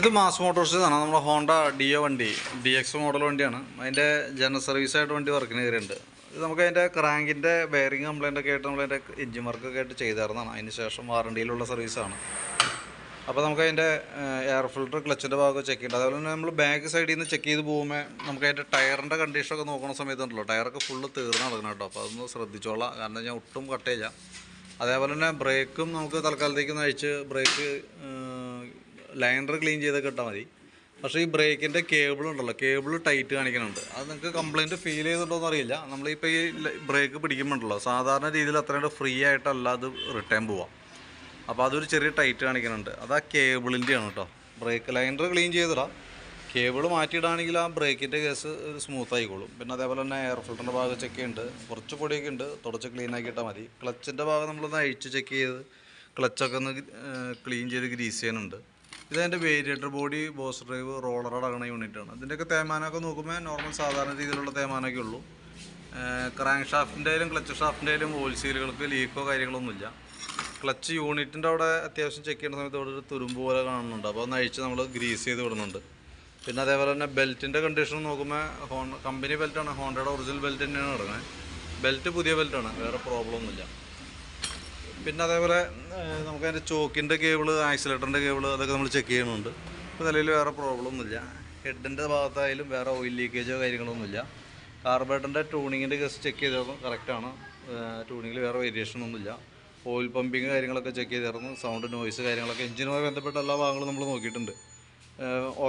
ഇത് mass Motors ആണ് നമ്മുടെ ഹോണ്ട ഡിയോ വണ്ടി ഡി എക്സ് മോഡൽ വണ്ടിയാണ്. അതിന്റെ ജനറൽ സർവീസായിട്ട് വണ്ടി വർക്കിന് കയറിയിട്ടുണ്ട് ഇത് നമുക്ക് അതിന്റെ ക്രാങ്കിന്റെ ബെയറിംഗ് കംപ്ലൈന്റ് ഒക്കെ ആയിട്ട് നമ്മളതിന്റെ എഞ്ചിൻ വർക്കൊക്കെ ആയിട്ട് ചെയ്തായിരുന്നതാണ്. അതിന് ശേഷം വാറണ്ടിയിലുള്ള സർവീസാണ് അപ്പോൾ നമുക്ക് അതിന്റെ എയർ ഫിൽറ്റർ ക്ലച്ചിന്റെ ഭാഗം ചെക്ക് ചെയ്യേണ്ടത് അതുപോലെ തന്നെ നമ്മൾ ബാക്ക് സൈഡിൽ നിന്ന് ചെക്ക് ചെയ്ത് പോകുമ്പോൾ നമുക്ക് അതിന്റെ ടയറിന്റെ കണ്ടീഷനൊക്കെ നോക്കുന്ന സമയത്തുണ്ടല്ലോ ടയറൊക്കെ ഫുള്ള് തീർന്ന് നടക്കണം കേട്ടോ. അപ്പോൾ അതൊന്ന് ശ്രദ്ധിച്ചോളാം. കാരണം ഞാൻ ഒട്ടും കട്ടയില്ല അതേപോലെ തന്നെ ബ്രേക്കും നമുക്ക് തൽക്കാലത്തേക്ക് നയിച്ച് ബ്രേക്ക് ലൈനർ ക്ലീൻ ചെയ്തൊക്കെ ഇട്ടാൽ മതി. പക്ഷേ ഈ ബ്രേക്കിന്റെ കേബിൾ ഉണ്ടല്ലോ കേബിൾ ടൈറ്റ് കാണിക്കുന്നുണ്ട് അത് നിങ്ങൾക്ക് കംപ്ലയിന്റ് ഫീൽ ചെയ്തിട്ടുണ്ടോയെന്ന് അറിയില്ല. നമ്മളിപ്പോൾ ഈ ബ്രേക്ക് പിടിക്കുമ്പോണ്ടല്ലോ സാധാരണ രീതിയിൽ അത്രയും ഫ്രീ ആയിട്ടല്ല അത് റിട്ടേൺ പോവാം. അപ്പോൾ അതൊരു ചെറിയ ടൈറ്റ് കാണിക്കുന്നുണ്ട് അത് ആ കേബിളിന്റെയാണ് കേട്ടോ ബ്രേക്ക് ലൈനർ ക്ലീൻ ചെയ്തിടാം. കേബിൾ മാറ്റിയിടാണെങ്കിൽ ആ ബ്രേക്കിന്റെ കേസ് സ്മൂത്ത് ആയിക്കോളും. പിന്നെ അതേപോലെ തന്നെ എയർ ഫിൽറ്ററിന്റെ ഭാഗം ചെക്ക് ഉണ്ട്. കുറച്ച് പൊടിയൊക്കെ ഉണ്ട്. തുടച്ച് ക്ലീൻ ആക്കിയിട്ടാൽ മതി. ക്ലച്ചിന്റെ ഭാഗം നമ്മളൊന്ന് അഴിച്ച് ചെക്ക് ചെയ്ത് ക്ലച്ചൊക്കെ ഒന്ന് ക്ലീൻ ചെയ്ത് ഗ്രീസ് ചെയ്യാനുണ്ട്. ഇതെന്റെ variator body boss drive roller അടങ്ങുന്ന യൂണിറ്റാണ് ഇതിന്റെയൊക്കെ തേമാനമൊക്കെ നോക്കുമ്പോൾ നോർമൽ സാധാരണ രീതിയിലുള്ള തേമാനമൊക്കെ ഉള്ളൂ. ക്രാങ്ക് ഷാഫ്റ്റിന്റെയും ക്ലച്ച് ഹോൾ സീലുകൾക്ക് ലീക്കോ കാര്യങ്ങളൊന്നുമില്ല ക്ലച്ച് യൂണിറ്റിന്റെ അവിടെ അത്യാവശ്യം ചെക്ക് ചെയ്യുന്ന സമയത്ത് അവിടെ ഒരു തുരുമ്പ് പോലെ കാണുന്നുണ്ട്. അപ്പോൾ അഴിച്ച് നമ്മൾ ഗ്രീസ് ചെയ്ത് വിടുന്നുണ്ട്. പിന്നെ അതേപോലെ തന്നെ ബെൽറ്റിന്റെ കണ്ടീഷൻ നോക്കുമ്പോൾ ഹോൺ കമ്പനി ബെൽറ്റാണ് ഹോണ്ടയുടെ ഒറിജിനൽ ബെൽറ്റ് തന്നെയാണ് കിടക്കുന്നത് ബെൽറ്റ് പുതിയ ബെൽറ്റാണ് വേറെ പ്രോബ്ലം ഒന്നുമില്ല. പിന്നെ അതേപോലെ നമുക്കതിന്റെ ചോക്കിന്റെ കേബിൾ ആക്സിലേറ്ററിന്റെ കേബിൾ അതൊക്കെ നമ്മൾ ചെക്ക് ചെയ്യുന്നുണ്ട്. ഇപ്പോൾ നിലയിൽ വേറെ പ്രോബ്ലം ഒന്നുമില്ല. ഹെഡിന്റെ ഭാഗത്തായാലും വേറെ ഓയിൽ ലീക്കേജോ കാര്യങ്ങളൊന്നുമില്ല. കാർബേറ്ററിന്റെ ട്യൂണിങ്ങിന്റെ കേസ് ചെക്ക് ചെയ്തായിരുന്നു കറക്റ്റാണ് ട്യൂണിങ്ങിൽ വേറെ വേരിയേഷൻ ഒന്നുമില്ല. ഓയിൽ പമ്പിങ് കാര്യങ്ങളൊക്കെ ചെക്ക് ചെയ്തിരുന്നു സൗണ്ട് നോയ്സ് കാര്യങ്ങളൊക്കെ എഞ്ചിനുമായി ബന്ധപ്പെട്ട എല്ലാ ഭാഗങ്ങളും നമ്മൾ നോക്കിയിട്ടുണ്ട്.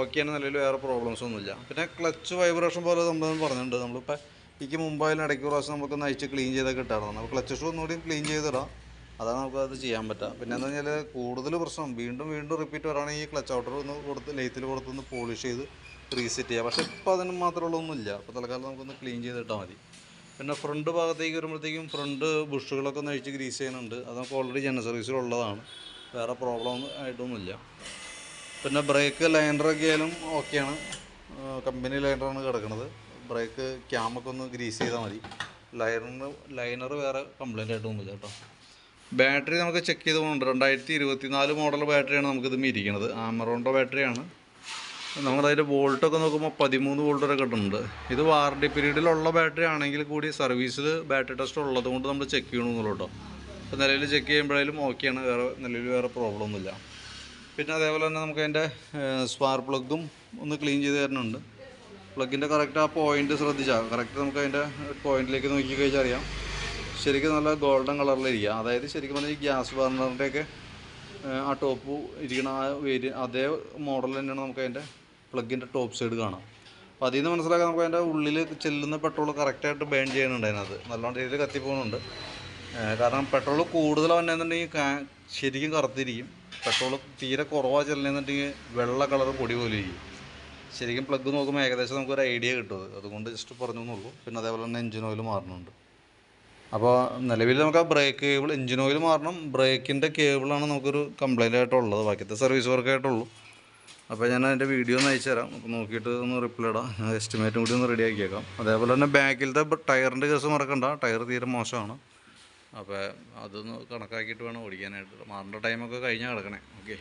ഓക്കെയാണ് നിലവിൽ വേറെ പ്രോബ്ലംസ് ഒന്നുമില്ല. പിന്നെ ക്ലച്ച് വൈബ്രേഷൻ പോലെ നമ്മൾ പറഞ്ഞിട്ടുണ്ട്. നമ്മളിപ്പോൾ എനിക്ക് മുമ്പായാലും ഇടയ്ക്ക് പ്രാവശ്യം നമുക്ക് നയിച്ച് ക്ലീൻ ചെയ്തൊക്കെ ഇട്ടായിരുന്നു. അപ്പോൾ ക്ലച്ച് ഷൂ ഒന്നുകൂടി ക്ലീൻ ചെയ്തിടാം. അതാണ് നമുക്ക് അത് ചെയ്യാൻ പറ്റുക പിന്നെ എന്ന് പറഞ്ഞാൽ കൂടുതൽ പ്രശ്നം വീണ്ടും വീണ്ടും റിപ്പീറ്റ് വരാണെങ്കിൽ ഈ ക്ലച്ച് ഔട്ടർ ഒന്ന് കൊടുത്ത് ലെയ്ത്തിൽ കൊടുത്തൊന്ന് പോളിഷ് ചെയ്ത് റീസെറ്റ് ചെയ്യുക പക്ഷേ ഇപ്പോൾ അതിന് മാത്രമുള്ളതൊന്നുമില്ല അപ്പോൾ തൽക്കാലം നമുക്കൊന്ന് ക്ലീൻ ചെയ്തിട്ടാൽ മതി. പിന്നെ ഫ്രണ്ട് ഭാഗത്തേക്ക് വരുമ്പോഴത്തേക്കും ഫ്രണ്ട് ബുഷുകളൊക്കെ ഒന്ന് അഴിച്ച് ഗ്രീസ് ചെയ്യുന്നുണ്ട്. അത് നമുക്ക് ഓൾറെഡി ജനറൽ സർവീസിലുള്ളതാണ് വേറെ പ്രോബ്ലം ആയിട്ടൊന്നുമില്ല പിന്നെ ബ്രേക്ക് ലൈൻഡറൊക്കെ ആയാലും ഓക്കെയാണ് കമ്പനി ലൈനറാണ് കിടക്കുന്നത് ബ്രേക്ക് ക്യാമൊക്കെ ഒന്ന് ഗ്രീസ് ചെയ്താൽ മതി. ലൈനർ ലൈനർ വേറെ കംപ്ലൈന്റ് ആയിട്ടൊന്നുമില്ല കേട്ടോ. ബാറ്ററി നമുക്ക് ചെക്ക് ചെയ്ത് പോകുന്നുണ്ട് രണ്ടായിരത്തി ഇരുപത്തി നാല് മോഡൽ ബാറ്ററിയാണ് നമുക്കിത് ഇരിക്കുന്നത് ആമറോണിന്റെ ബാറ്ററിയാണ് നമ്മളതിന്റെ വോൾട്ടൊക്കെ നോക്കുമ്പോൾ പതിമൂന്ന് വോൾട്ട് വരെ കിട്ടുന്നുണ്ട്. ഇത് വാറണ്ടി പീരീഡിലുള്ള ബാറ്ററി ആണെങ്കിൽ കൂടി സർവീസിൽ ബാറ്ററി ടെസ്റ്റ് ഉള്ളത് കൊണ്ട് നമ്മൾ ചെക്ക് ചെയ്യണമെന്നുള്ളൂ കേട്ടോ അപ്പോൾ നിലയിൽ ചെക്ക് ചെയ്യുമ്പോഴായാലും ഓക്കെയാണ് വേറെ നിലയിൽ വേറെ പ്രോബ്ലം ഒന്നുമില്ല. പിന്നെ അതേപോലെ തന്നെ നമുക്ക് അതിന്റെ സ്പാർ പ്ലഗും ഒന്ന് ക്ലീൻ ചെയ്ത് തരുന്നുണ്ട്. പ്ലഗിന്റെ കറക്റ്റ് ആ പോയിന്റ് ശ്രദ്ധിച്ചാൽ കറക്റ്റ് നമുക്ക് അതിന്റെ പോയിന്റിലേക്ക് നോക്കി കഴിഞ്ഞാൽ അറിയാം. ശരിക്കും നല്ല ഗോൾഡൻ കളറിലിരിക്കുക. അതായത് ശരിക്കും പറഞ്ഞാൽ ഈ ഗ്യാസ് ബർണറിന്റെയൊക്കെ ആ ടോപ്പ് ഇരിക്കുന്ന ആ വേരി അതേ മോഡൽ തന്നെയാണ് നമുക്ക് അതിന്റെ പ്ലഗിന്റെ ടോപ്പ് സൈഡ് കാണാം. അപ്പോൾ അതിൽ നിന്ന് മനസ്സിലാക്കാൻ നമുക്ക് അതിന്റെ ഉള്ളിൽ ചെല്ലുന്ന പെട്രോൾ കറക്റ്റായിട്ട് ബേൺ ചെയ്യുന്നുണ്ട് അതിനകത്ത്. നല്ലോണം രീതിയിൽ കത്തിപ്പോകുന്നുണ്ട് കാരണം പെട്രോൾ കൂടുതൽ വന്നെന്നുണ്ടെങ്കിൽ ശരിക്കും കറുത്തിരിക്കും. പെട്രോൾ തീരെ കുറവാ ചെല്ലുന്നുണ്ടെങ്കിൽ വെള്ള കളർ പൊടി പോലെ ഇരിക്കും. ശരിക്കും പ്ലഗ് നോക്കുമ്പോൾ ഏകദേശം നമുക്കൊരു ഐഡിയ കിട്ടും അതുകൊണ്ട് ജസ്റ്റ് പറഞ്ഞു എന്നുള്ളൂ പിന്നെ അതേപോലെ തന്നെ എഞ്ചിൻ ഓയിൽ മാറുന്നുണ്ട് അപ്പോൾ നിലവിൽ നമുക്ക് ആ ബ്രേക്ക് കേബിൾ എഞ്ചിൻ ഓയിൽ മാറണം. ബ്രേക്കിന്റെ കേബിളാണ് നമുക്കൊരു കംപ്ലൈന്റ് ആയിട്ടുള്ളത്. ബാക്കിയത്തെ സർവീസ് വർക്കായിട്ടുള്ളൂ അപ്പോൾ ഞാൻ അതിന്റെ വീഡിയോ ഒന്ന് അയച്ചു തരാം. അപ്പോൾ നോക്കിയിട്ട് ഒന്ന് റിപ്ലൈ ഇടാം. എസ്റ്റിമേറ്റും കൂടി ഒന്ന് റെഡി ആക്കിയേക്കാം. അതേപോലെ തന്നെ ബാക്കിലത്തെ ടയറിന്റെ കേസ് മറക്കണ്ട. ടയർ തീരെ മോശമാണ്. അപ്പോൾ അതൊന്ന് കണക്കാക്കിയിട്ട് വേണം ഓടിക്കാനായിട്ട്. മാറേണ്ട ടൈമൊക്കെ കഴിഞ്ഞാൽ കിടക്കണേ ഓക്കെ